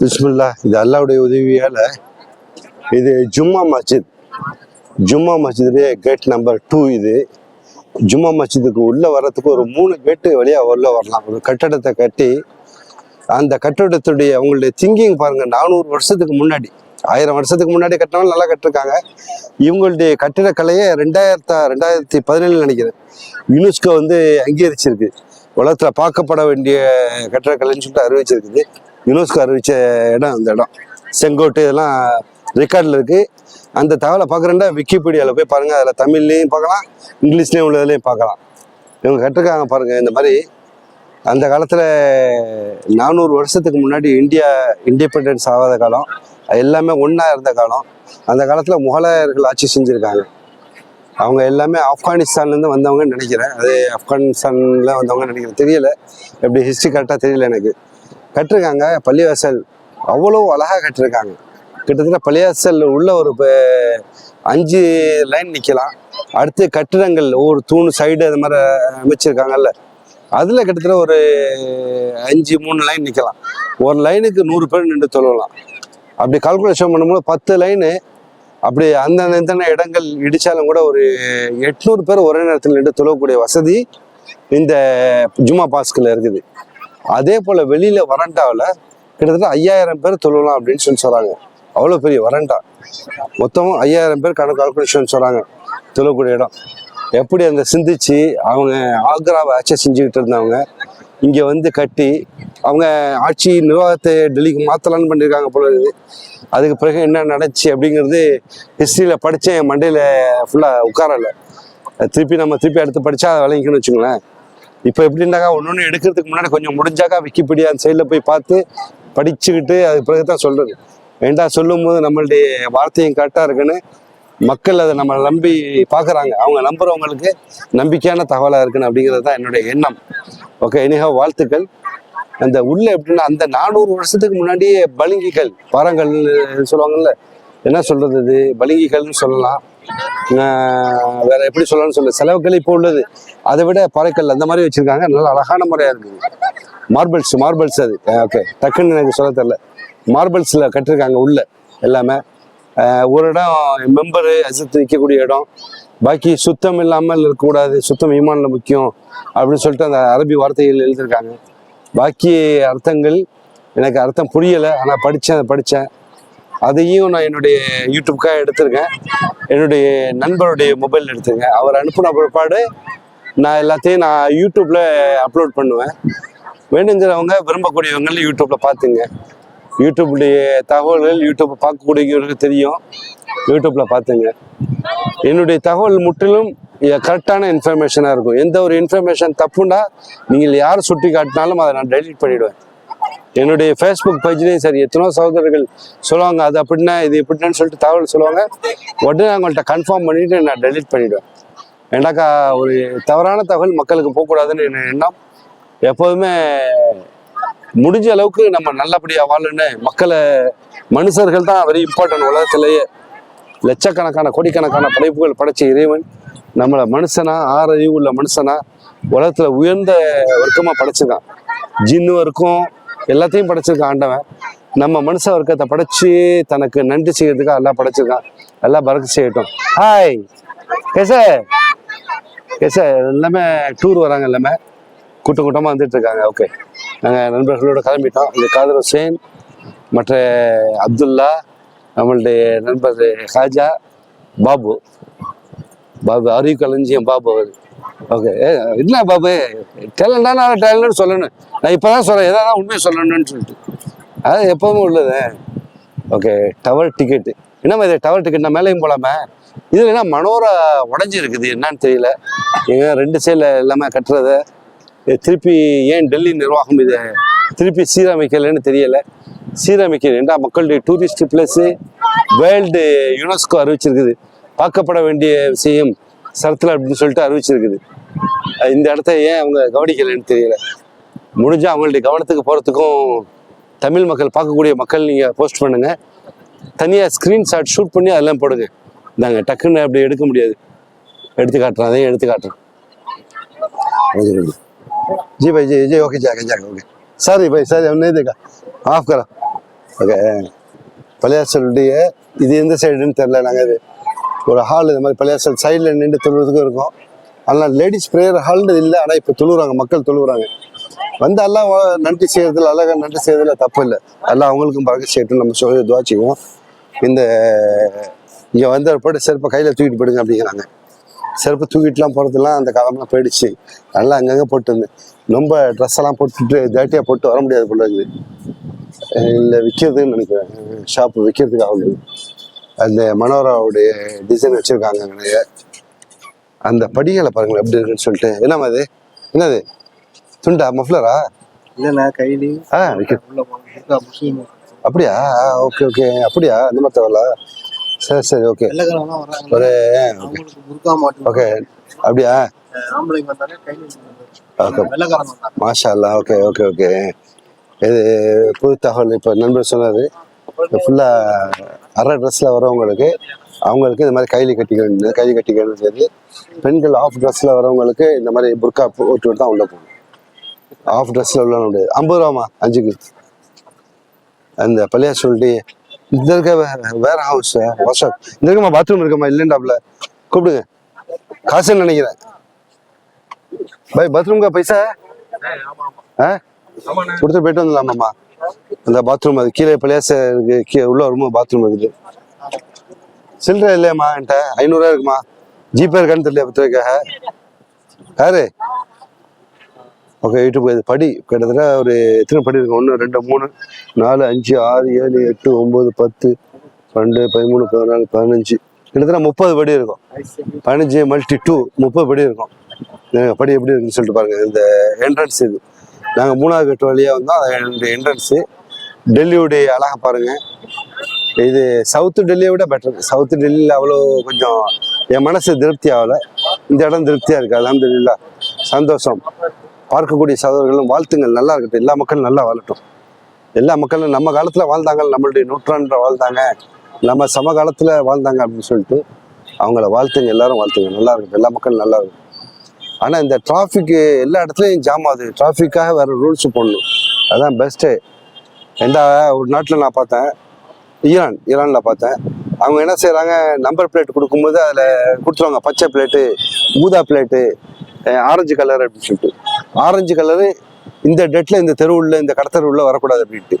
பிஸ்மில்லா இது அல்லாவுடைய உதவியால் இது ஜும்மா மஸ்ஜித். ஜும்மா மஸ்ஜிதுடைய கேட் நம்பர் டூ இது. ஜும்மா மஸ்ஜிதுக்கு உள்ளே வர்றதுக்கு ஒரு மூணு கேட்டு வழியாக உள்ளே வரலாம். ஒரு கட்டடத்தை கட்டி அந்த கட்டடத்துடைய அவங்களுடைய திங்கிங் பாருங்கள் நானூறு வருஷத்துக்கு முன்னாடி ஆயிரம் வருஷத்துக்கு முன்னாடி கட்டினவங்க நல்லா கட்டிருக்காங்க. இவங்களுடைய கட்டிடக்கலையை ரெண்டாயிரத்தா ரெண்டாயிரத்தி பதினேழு நினைக்கிறேன் யுனெஸ்கோ வந்து அங்கீகரிச்சிருக்கு. உலகத்தில் பார்க்கப்பட வேண்டிய கட்டிடக்கலைன்னு சொல்லிட்டு அறிவிச்சிருக்குது. யுனெஸ்கோ அறிவிச்ச இடம் அந்த இடம். செங்கோட்டு இதெல்லாம் ரெக்கார்டில் இருக்குது அந்த தகவலை பார்க்குறேன்டா விக்கிபீடியாவில் போய் பாருங்கள் அதில் தமிழ்லேயும் பார்க்கலாம் இங்கிலீஷ்லேயும் உள்ளதுலேயும் பார்க்கலாம். இவங்க கட்டிருக்காங்க பாருங்கள் இந்த மாதிரி. அந்த காலத்தில் நானூறு வருஷத்துக்கு முன்னாடி இந்தியா இண்டிபெண்டன்ஸ் ஆகாத காலம் எல்லாமே ஒன்றா இருந்த காலம். அந்த காலத்தில் முகலாயர்கள் ஆட்சி செஞ்சுருக்காங்க. அவங்க எல்லாமே ஆப்கானிஸ்தான்லேருந்து வந்தவங்கன்னு நினைக்கிறேன். அது ஆப்கானிஸ்தானில் வந்தவங்க நினைக்கிறேன். தெரியல. எப்படி ஹிஸ்ட்ரி கரெக்டாக தெரியல எனக்கு. கட்டிருக்காங்க. பள்ளிவாசல் அவ்வளோ அழகாக கட்டிருக்காங்க. கிட்டத்தட்ட பள்ளிவாசல் உள்ள ஒரு அஞ்சு லைன் நிற்கலாம் அடுத்து கட்டிடங்கள் ஒவ்வொரு தூண் சைடு அது மாதிரி அமைச்சிருக்காங்கல்ல. அதில் கிட்டத்தட்ட ஒரு அஞ்சு மூணு லைன் நிற்கலாம் ஒரு லைனுக்கு நூறு பேர் நின்று தொழலாம் அப்படி கால்குலேஷன் பண்ணும்போது பத்து லைனு அப்படி அந்தந்த எந்தெந்த இடங்கள் இடித்தாலும் கூட ஒரு எட்நூறு பேர் ஒரே நேரத்தில் நின்று தொழக்கூடிய வசதி இந்த ஜும்மா பாஸ்கில் இருக்குது. அதே போல் வெளியில் வறண்டாவில் கிட்டத்தட்ட ஐயாயிரம் பேர் தொழலாம் அப்படின்னு சொல்லி சொல்கிறாங்க அவ்வளோ பெரிய வறண்டா. மொத்தமும் ஐயாயிரம் பேர் கணக்கு கால்குலேஷன் சொல்கிறாங்க தொழக்கூடிய இடம். எப்படி அந்த சிந்திச்சு அவங்க ஆக்ராவை ஆட்சி செஞ்சுக்கிட்டு இருந்தவங்க இங்கே வந்து கட்டி அவங்க ஆட்சி நிர்வாகத்தை டெல்லிக்கு மாற்றலான்னு பண்ணியிருக்காங்க போல இருக்குது. அதுக்கு பிறகு என்ன நடந்துச்சு அப்படிங்கிறது ஹிஸ்ட்ரியில் படித்தேன் என் மண்டையில் ஃபுல்லாக உட்காரல. திருப்பி நம்ம திருப்பி அடுத்து படித்தா அதை விளங்கிக்கணும்னு வச்சுங்களேன் இப்போ எப்படின்னாக்கா ஒன்று ஒன்று எடுக்கிறதுக்கு முன்னாடி கொஞ்சம் முடிஞ்சாக்கா விக்கிபீடியா அந்த சைடில் போய் பார்த்து படிச்சுக்கிட்டு அதுக்கு பிறகு தான் சொல்கிறது ஏண்டா சொல்லும்போது நம்மளுடைய வார்த்தையும் கரெக்டாக இருக்குன்னு மக்கள் அதை நம்ம நம்பி பார்க்குறாங்க. அவங்க நம்புறவங்களுக்கு நம்பிக்கையான தகவலாக இருக்குன்னு அப்படிங்கிறது தான் என்னுடைய எண்ணம். ஓகே இனிகா வாழ்த்துக்கள். அந்த உள்ள எப்படின்னா அந்த நானூறு வருஷத்துக்கு முன்னாடியே பளிங்கிகள் பாறங்கள் சொல்லுவாங்கல்ல என்ன சொல்றது இது? பளிங்கிகள்னு சொல்லலாம். வேற எப்படி சொல்லலாம்னு சொல்ல செலவுகள் இப்போ உள்ளது. அதை விட பாறைக்கல் அந்த மாதிரி வச்சிருக்காங்க. நல்ல அழகான முறையா இருக்குது. மார்பிள்ஸ் மார்பிள்ஸ் அது. ஓகே டக்குன்னு எனக்கு சொல்ல தெரில மார்பிள்ஸ்ல கட்டிருக்காங்க உள்ள எல்லாமே. ஒரு இடம் மெம்பரு அசத்து நிற்கக்கூடிய இடம். பாக்கி சுத்தம் இல்லாமல் இருக்கக்கூடாது. சுத்தம் ஈமான்ல முக்கியம் அப்படின்னு சொல்லிட்டு அந்த அரபி வார்த்தைகள் எழுதியிருக்காங்க. பாக்கி அர்த்தங்கள் எனக்கு அர்த்தம் புரியலை. ஆனால் படித்தேன் படித்தேன் அதையும் நான் என்னுடைய யூடியூப்க்காக எடுத்திருக்கேன். என்னுடைய நண்பருடைய மொபைல் எடுத்திருக்கேன். அவர் அனுப்பின பிற்பாடு நான் எல்லாத்தையும் நான் யூடியூப்பில் அப்லோட் பண்ணுவேன். வேணுங்கிறவங்க விரும்பக்கூடியவங்க யூடியூப்பில் பார்த்துங்க. யூடியூப்டைய தகவல்கள் யூடியூப்பை பார்க்கக்கூடியவங்களுக்கு தெரியும். யூடியூப்பில் பார்த்துங்க. என்னுடைய தகவல் முற்றிலும் கரெக்டான இன்ஃபர்மேஷனாக இருக்கும். எந்த ஒரு இன்ஃபர்மேஷன் தப்புண்டா நீங்கள் யார் சுட்டி காட்டினாலும் அதை நான் டெலிட் பண்ணிவிடுவேன் என்னுடைய ஃபேஸ்புக் பேஜ்லேயும் சரி எத்தனோ சகோதரர்கள் சொல்லுவாங்க அது அப்படின்னா இது இப்படின்னு சொல்லிட்டு தகவல் சொல்லுவாங்க. உடனே அவங்கள்ட்ட கன்ஃபார்ம் பண்ணிட்டு நான் டெலீட் பண்ணிவிடுவேன் ஏண்டாக்கா ஒரு தவறான தகவல் மக்களுக்கு போகக்கூடாதுன்னு என்ன எண்ணம். எப்போதுமே முடிஞ்ச அளவுக்கு நம்ம நல்லபடியாக வாழணும்னு மக்களை மனுஷர்கள் தான் வெரி இம்பார்ட்டன்ட் உலகத்திலேயே. லட்சக்கணக்கான கோடிக்கணக்கான படைப்புகள் படைச்ச இறைவன் நம்மளை மனுஷனா ஆறறிவு உள்ள மனுஷனா உலகத்தில் உயர்ந்த வர்க்கமாக படைச்சிருக்கான். ஜின்னு வர்க்கம் எல்லாத்தையும் படைச்சிருக்கான் ஆண்டவன். நம்ம மனுஷ வர்க்கத்தை படைச்சு தனக்கு நன்றி செய்யறதுக்காக எல்லாம் படைச்சிருக்கான். எல்லாம் பறக்க செய்யட்டும். ஹாய் கேச கேச எல்லாமே டூர் வராங்க எல்லாமே. கூட்டம் கூட்டமாக வந்துட்டு இருக்காங்க. ஓகே நாங்கள் நண்பர்களோட கிளம்பிட்டோம். இந்த காதர் ஹுசேன் மற்ற அப்துல்லா நம்மளுடைய நண்பர் ஹாஜா பாபு. பாபு அறிவு கலைஞ்சியம் பாபு அவர். ஓகே என்ன பாபு டேலண்டான டேலண்ட் சொல்லணும். நான் இப்போ தான் சொல்கிறேன் எதாவது உண்மையை சொல்லணும்னு சொல்லிட்டு. அது எப்போவுமே உள்ளது. ஓகே டவர் டிக்கெட்டு என்னம்மா இது டவர் டிக்கெட் நான் மேலேயும் போகலாமே இதில் என்ன மனோரா உடஞ்சி இருக்குது என்னன்னு தெரியல. ஏங்க ரெண்டு சைடில் எல்லாமே கட்டுறது. திருப்பி ஏன் டெல்லி நிர்வாகம் இதை? திருப்பி சீரமைக்கலைன்னு தெரியல. சீரமைக்க ஏண்டா மக்களுடைய டூரிஸ்ட் பிளேஸு வேர்ல்டு யுனெஸ்கோ அறிவிச்சிருக்குது. பார்க்கப்பட வேண்டிய விஷயம் சரத்தில் அப்படின்னு சொல்லிட்டு அறிவிச்சிருக்குது. இந்த இடத்த ஏன் அவங்க கவனிக்கலைன்னு தெரியல. முடிஞ்சால் அவங்களுடைய கவனத்துக்கு போகிறதுக்கும் தமிழ் மக்கள் பார்க்கக்கூடிய மக்கள் நீங்கள் போஸ்ட் பண்ணுங்கள் தனியாக ஸ்க்ரீன்ஷாட் ஷூட் பண்ணி அதெல்லாம் போடுங்க. நாங்கள் டக்குன்னு அப்படி எடுக்க முடியாது. எடுத்து காட்டுறேன் அதையும் எடுத்து காட்டுறேன். ஜி பாய் ஜி ஜி ஓகே ஜாக ஜாக ஓகே. சாரி பாய் சாரி அவன் இதுக்கா ஆஃப் கரா. ஓகே. பழையாசலுடைய இது எந்த சைடுன்னு தெரில நாங்கள் அது ஒரு ஹால் இந்த மாதிரி பழையாசல் சைடில் நின்று தொழுறதுக்கும் இருக்கும். ஆனால் லேடிஸ் ப்ரேயர் ஹால்னு இல்லை. ஆனால் இப்போ தொழுவுறாங்க. மக்கள் தொழுவுறாங்க. வந்து எல்லாம் நன்றி செய்யறதுல அழகாக நன்றி செய்யறதுல தப்பு இல்லை. எல்லாம் அவங்களுக்கும் பறக்க செய்யட்டும். நம்ம சொல்லி துவாச்சிக்குவோம் இந்த இங்கே வந்து போட்டு செருப்பை கையில் தூக்கிட்டு போயிடுங்க அப்படிங்கிறாங்க. செருப்பு தூக்கிட்டுலாம் போகிறதுலாம் அந்த காலம்லாம் போயிடுச்சு. நல்லா அங்கங்கே போட்டு ரொம்ப ட்ரெஸ் எல்லாம் போட்டுட்டு ஜாட்டியாக போட்டு வர முடியாது போல இருக்குது. இல்லை விற்கிறதுன்னு நினைக்கிறேன். ஷாப்பு விற்கிறதுக்காக அந்த மனோராவுடைய டிசைன் வச்சுருக்காங்க நிறைய. அந்த படிகளை பாருங்களேன் எப்படி இருக்குன்னு சொல்லிட்டு. என்னம்மா இது? என்னது? துண்டா இல்லைண்ணா கைலி. ஆ முஸ்லீம் அப்படியா? Okay okay. அப்படியா? அந்த மாதிரி தேவையில்ல. சரி சரி ஓகே. ஒரு ஓகே. அப்படியா? ஆம்பளைங்க வந்தாலே கைலி ஓகே. வெள்ளக்காரங்க வந்தாங்க மாஷா அல்லா ஓகே ஓகே ஓகே. இது புது தகவல் இப்போ நண்பர் சொன்னார். ஃபுல்லாக அரை ட்ரெஸ்ஸில் வரவங்களுக்கு அவங்களுக்கு இந்த மாதிரி கைலி கட்டிக்கணும் கைலி கட்டிக்கணும் சரி பெண்கள் ஆஃப் ட்ரெஸ்ஸில் வரவங்களுக்கு இந்த மாதிரி புர்கா போட்டு தான் உள்ளே போகணும் ஆஃப் ட்ரெஸ்ஸில் உள்ள முடியாது. ஐம்பது ரூபாமா அஞ்சுக்கு அந்த பள்ளியா சொல்லிட்டு இந்த இருக்க வேர் ஹவுஸ் வாஷ் இந்த இருக்கமா பாத்ரூம் இருக்கமா இல்லைண்டாப்ல கூப்பிடுங்க. காசுன்னு நினைக்கிறேன். பை பாத்ரூம்க்கா பைசா? ஆ? கொடுத்து போயிட்டு வந்துடலாமாம்மா. அந்த பாத்ரூம் அது கீழே பிளேஸ் இருக்கு கீழே உள்ள வரும்போது பாத்ரூம் இருக்குது. சில்லறை இல்லையாம்மா என்கிட்ட? ஐநூறுரூவா இருக்குமா? ஜிபே இருக்கான்னு தெரியல பத்திரிக்காக யாரு? ஓகே யூடியூப் இது படி. கிட்டத்தட்ட ஒரு எத்தனை படி இருக்கும் ஒன்று ரெண்டு மூணு நாலு அஞ்சு ஆறு ஏழு எட்டு ஒம்பது பத்து பன்னெண்டு பதிமூணு பதினாலு பதினஞ்சு. கிட்டத்தட்ட முப்பது படி இருக்கும். பதினஞ்சு மல்டி டூ முப்பது படி இருக்கும். படி எப்படி இருக்குன்னு சொல்லிட்டு பாருங்க. இந்த என்ட்ரன்ஸ் இது. நாங்கள் மூணாவது கட்டு வழியாக வந்தோம். அது என்ட்ரன்ஸு டெல்லியுடைய அழகாக பாருங்கள் இது சவுத்து டெல்லியை விட பெட்டர் சவுத்து டெல்லியில் அவ்வளோ கொஞ்சம் என் மனசு திருப்தி ஆகலை. இந்த இடம் திருப்தியாக இருக்கு. அலமதுல்லா சந்தோஷம். பார்க்கக்கூடிய சகோதரர்களும் வாழ்த்துங்கள். நல்லா இருக்கட்டும். எல்லா மக்களும் நல்லா வாழட்டும். எல்லா மக்களும் நம்ம காலத்தில் வாழ்ந்தாங்க. நம்மளுடைய நூற்றாண்டில் வாழ்ந்தாங்க. நம்ம சமகாலத்தில் வாழ்ந்தாங்க அப்படின்னு சொல்லிட்டு அவங்கள வாழ்த்துங்க. எல்லாரும் வாழ்த்துங்க. நல்லா இருக்கட்டும். எல்லா மக்களும் நல்லா இருக்கும் ஆனால் இந்த டிராஃபிக்கு எல்லா இடத்துலையும் ஜாம் ஆகுது. டிராஃபிக்காக வேறு ரூல்ஸ் போடணும். அதான் பெஸ்ட்டு எந்த ஒரு நாட்டில் நான் பார்த்தேன். ஈரான் ஈரானில் பார்த்தேன். அவங்க என்ன செய்கிறாங்க நம்பர் பிளேட் கொடுக்கும்போது அதில் கொடுத்துருவாங்க. பச்சை பிளேட்டு ஊதா பிளேட்டு ஆரஞ்சு கலர் அப்படின்னு சொல்லிட்டு. ஆரஞ்சு கலரு இந்த டேட்டில் இந்த தெருவுள்ள இந்த கடத்தர் உள்ள வரக்கூடாது அப்படின்ட்டு.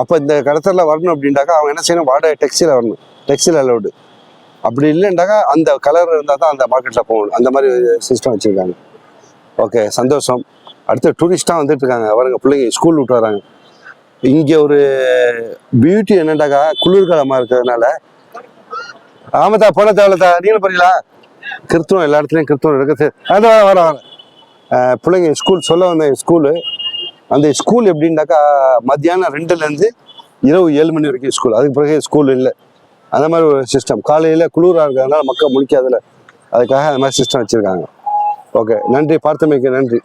அப்போ இந்த கடத்தரில் வரணும் அப்படின்ட்டாக்கா அவங்க என்ன செய்யணும்? வாடகை டெக்ஸ்டைல் வரணும். டெக்ஸ்டைல் அலௌடு அப்படி இல்லைண்டாக்கா அந்த கலர் இருந்தால் தான் அந்த மார்க்கெட்டில் போகணும். அந்த மாதிரி சிஸ்டம் வச்சுருக்காங்க. ஓகே சந்தோஷம். அடுத்து டூரிஸ்டாக வந்துட்டு இருக்காங்க. வருங்க பிள்ளைங்க ஸ்கூல் விட்டு வராங்க. இங்கே ஒரு பியூட்டி என்னண்டாக்கா? குளிர்காலமாக இருக்கிறதுனால. ஆமாத்தா போன தேவையில்லத்தா நீங்களும் போறீங்களா? கிறித்துவம் எல்லா இடத்துலையும் கிறித்துவம் இருக்குது. அதான் வர வர பிள்ளைங்க ஸ்கூல் சொல்ல வந்த ஸ்கூலு அந்த ஸ்கூல் எப்படின்னாக்கா மத்தியானம் ரெண்டுலேருந்து இரவு ஏழு மணி வரைக்கும் ஸ்கூல் அதுக்கு பிறகு ஸ்கூல் இல்லை. அந்த மாதிரி ஒரு சிஸ்டம் காலையில் குளிராக இருக்கிறதுனால மக்கள் முழிக்காதில்ல. அதுக்காக அந்த மாதிரி சிஸ்டம் வச்சுருக்காங்க. ஓகே நன்றி. பார்த்தமைக்கு நன்றி.